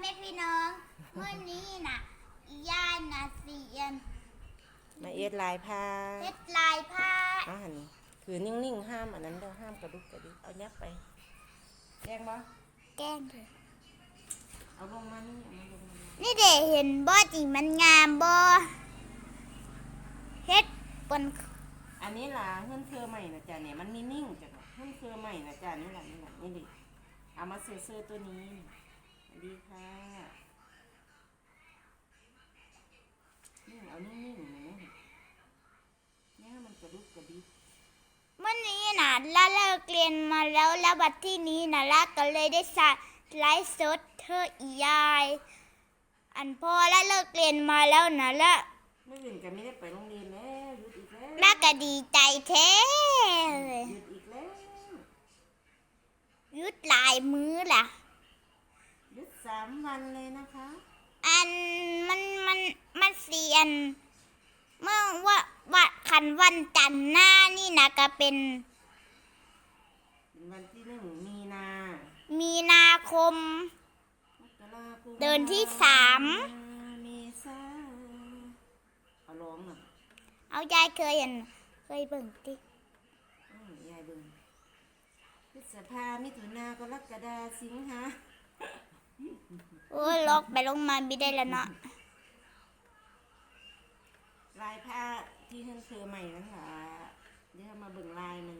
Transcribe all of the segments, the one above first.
แม่พี่น้องเมื่อนี้น่ะอีย่าน่ะเสียนมาเอ็ดลายผ้าเฮ็ดลายผ้าอาหันคือนิ่งๆห้ามอันนั้นเด้อห้ามกระดุกกระดิกเอายับไปแจ้งบ่แกล้งเถอะเอาลงมานี่เอามาลงมานี่นี่เด็เห็นบ่จิมันงามบ่เฮ็ดบนอันนี้ล่ะเฮือนเครือใหม่นะจ๊ะเนี่ยมันมีนิ่งจ้ะเฮือนเครือใหม่นะจ๊ะนี่ล่ะนี่ล่ะนี่ดิเอามาเสื้อเสื้อตัวนี้สวัส ดีค่ะนี่เอานิ่งๆหนูเนี่ยมันกระดุกกระดิกเมื่อนี้น่ะละเลิกเรียนมาแล้วแล้วบัดที่นี้น่ะละก็เลยได้สะไลฟ์สดเธออียาย อันพอละเลิกเรียนมาแล้วน่ะละเมื่ออื่นก็ไม่ได้ไปโรงเรียนแล้วหยุดอีกแล้วละก็ดีใจแท้หยุดอีกแล้วหยุดหลายมื้อล่ะหยุด สามวันเลยนะคะ อันมันมันมันเสียน เมื่อว่าว่าขันวันจันทร์หน้านี่นะก็เป็นเป็น วันที่หนึ่งมีนามีนาคม มกราคมเดินที่สาม เมษาเอาร้องหน่อยเอายายเคยเห็นเคยเบิ่งติอืมยายเบิ่งพฤษภามิถุนากรกฎาสิงหา โอ้ยล็อกไปลงมาไม่ได้แล้วเนาะลายผ้าที่เพิ่นเคยใหม่นั่นล่ะเดี๋ยวมาเบิ่งลายมัน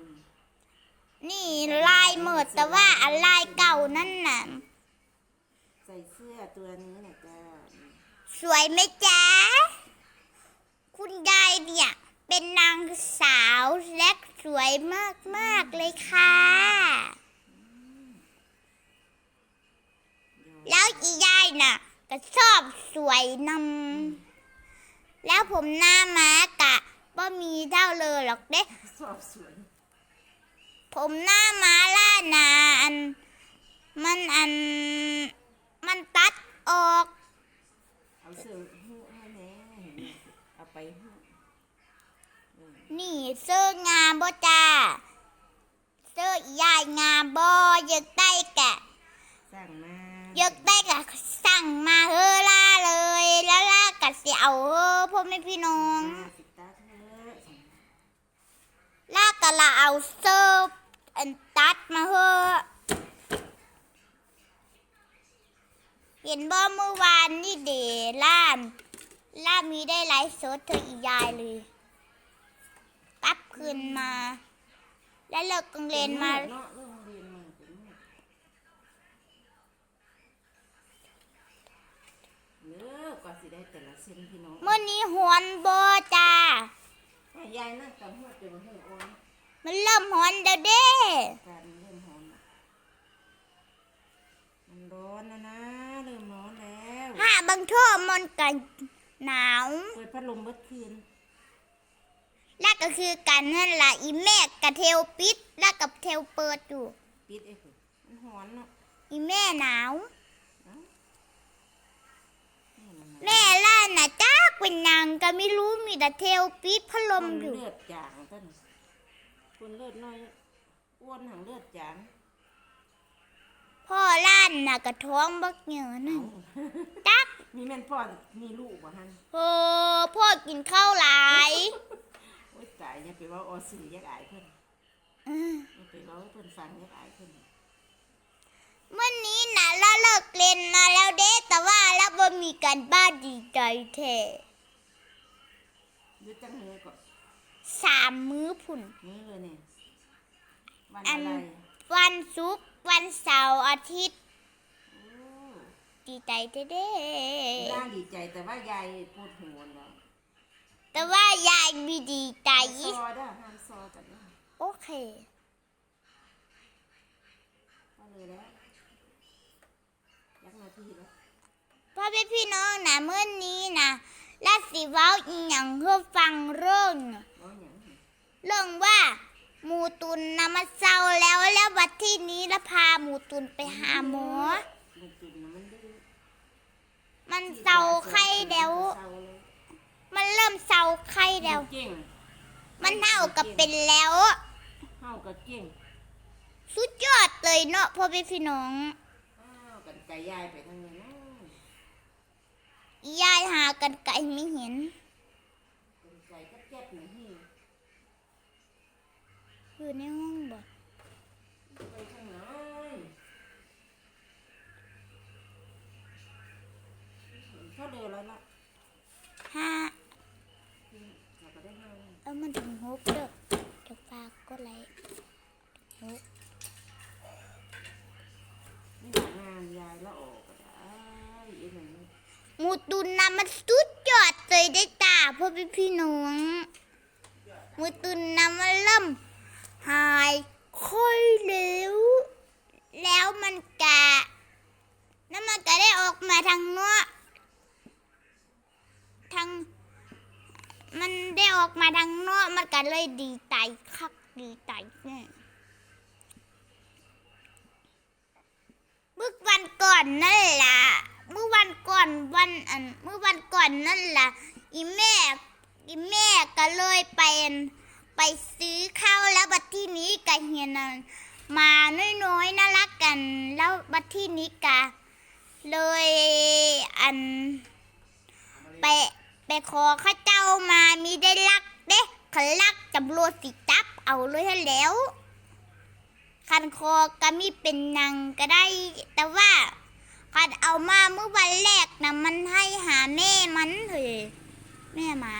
นี่ลายเหมิดแต่ว่าอันลายเก่านั่นน่ะใส่เสื้อตัวนี้นะจ้าสวยไหมจ๊ะคุณยายเนี่ย เป็นนางสาวและสวยมากๆเลยค่ะ แล้วอียายน่ะ ก็ชอบสวยนำแล้วผมหน้าม้ากะบ่มีเท่าเลยหรอกเด้สอบสวยผมหน้าม้าล่านาอัน มันอัน มันตัดออกเอาเสื้อหูให้แหน่เอาไปหูนี่เสื้องามบ่จ้าเสื้ออียายงามบ่อยากได้กะสั่งมาอยา กได้กะสั่งมาเฮอล่าเลย แล้วล่ากะสิเอาเฮอพ่อแม่พี่น้องมาสิตาเธอลากะละเอาเสื้ออันตัดมาเฮอเห็นบ่เมื่อวานนี่เดล่ามล่ามีได้ไลฟ์สดเธออียายเลยกลับคืนมา แล้วเลิกโรงเรียนมา กกว่าสิได้แต่ละเส้นพี่น้องเมื่อนี้หวนบอจ้าให้ยายนั่งกับหัวจะมาหัวโอนมันเริ่มหวนเด้อเด้การเริ่มร้อนละมันร้อนนะนะเริ่มร้อนแล้วถ้าบางทั่วมันกันหนาว เปิดพัดลมเบิดคืนแล้วก็คือกันนั่นแหละอีแม่กับเทลปิดแล้วกับเทลเปิดอยู่ ปิดไอ้คือมันร้อนเนาะ อีแม่หนาว นี่มัน แม่ล่าน่ะจ้า เป็นนางก็ไม่รู้มีแต่เทลปิดพัดลมอยู่ เลือดจางต้นคนเลือดน้อยอ้วนหางเลือดจาง พ่อล้านน่ะกระท้องบักเหนือนั่นจักมีแม่นพ่อมีลูกบ่ฮันโอ้พ่อกินข้าวหลายโอ๊ยตายอย่าไปเว่าออสื่อยักอายเพิ่นอืมอย่าไปเว่าให้เพิ่นฟังยักอายเพิ่นเมื่อนี้นะเราเลิกเรียนมาแล้วเด้แต่ว่าเราบ่มีการบ้านดีใจแท้ห ยุดจังเลยก่อนสามมื้อพุ่นนี่เลยเนี่ยวันอัอะน ไรวันศุกร์วันเสาร์อาทิตย์โอ้ดีใจเด้เด้น่าดีใจแต่ว่ายายปวดหัวเนาะแต่ว่ายายมีดีใจซอเด้อห้ามซอกันเด้อโอเค ก็เลยแล้วยักนาทีแล้ว พ่อแม่พี่น้องนะเมื่อนี้นะ และสิเว้าอีหยังเพื่อฟังเรื่องร้องหยังเรื่องว่าหมูตุนนะมาเศร้าแล้วแล้ววันที่นี้แล้วพาหมูตุนไปหาหมอ มันจุดนะมันดื้อมันเศร้าไข้เดียวเศร้าเลยมันเริ่มเศร้าไข้เดียวเก่งมันเท่ากับเป็นแล้วเฮาก็เก่งสุดยอดเลยเนาะพ่อแม่พี่น้อง อ้าวกันไก่ยายไปทางนี้เนาะ ยายหากันไกลไม่เห็นเป็นใจก็แก๊บหนึ่งที่อยู่ในห้องบ่ไปข้างในเท่าเดิมแล้วล่ะห้าเราก็ได้ห้าแล้วเอามันถึงหกเด้อเดี๋ยวฝากก็ไลค์หก นี่หางานยายแล้วออกก็ได้อีหนึ่ง หมู ตุนนะมันสุดยอดเลยได้ตาพ่อพี่พี่น้องหมูตุนนะมันเริ่มหายค่อยเร็วแล้วมันกะแล้วมันก็ได้ออกมาทางเนาะทางมันได้ออกมาทางเนาะมันก็เลยดีใจคักดีใจเนี่ยเมื่อวันก่อนนั่นแหละ วันก่อนวันอันเมื่อวันก่อนนั่นล่ะอีแม่อีแม่ก็เลยไปไปซื้อข้าวแล้วบัดที่นี้กะเฮียนมาน้อยๆน่ารักกัน แล้วบัดที่นี้กะเลยอัน ไปไปขอข้าเจ้ามามีได้ลักเด้ขันลักจำรวจสิจับเอาเลยให้แล้ว คันคอก็มีเป็นนางก็ได้แต่ว่า คันเอามาเมื่อวันแรกนะมันให้หาแม่มันเถอะแม่หมา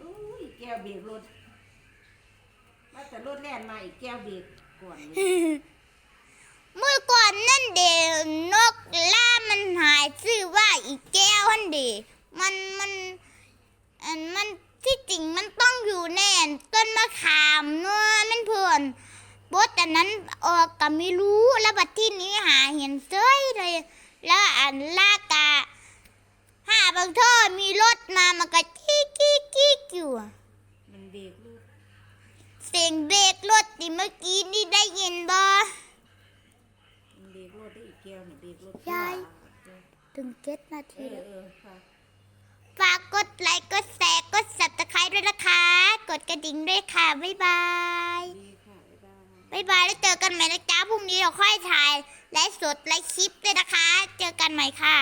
อุ้ยแก้วเบรกรถมาแต่รถแล่นมาอีกแก้วเบรกก่อนเลยเมื่อก่อนนั่นเดนกล่ามันหายชื่อว่าอีแก้วฮันเดมันมันอันมันที่จริงมันต้องอยู่แน่นต้นมะขามเนาะมันเพื่อน บดอันนั้นออกก็ไม่รู้แล้วบัดที่นี้หาเห็นเซ้ยเลย แล้วอันลากะหาบางท่อมีรถมามันก็กี้กี้กี้อยู่อะมันเบรกรถเสียงเบรกรถที่เมื่อกี้นี่ได้ยินบ่มันเบรกรถได้อีกแก้วนี่เบรกรถยายถึงเจ็ดนาเอทีอแล้วเออค่ะฝากกดไลค์กดแชร์กด subscribe ด้วยนะคะ กดกระดิ่งด้วยค่ะ บ๊ายบายดีค่ะบ๊ายบายแล้วเจอกันใหม่นะจ๊ะพรุ่งนี้เราค่อยถ่ายไลฟ์สดไลฟ์คลิปด้วยนะคะ เจอกันใหม่ค่ะ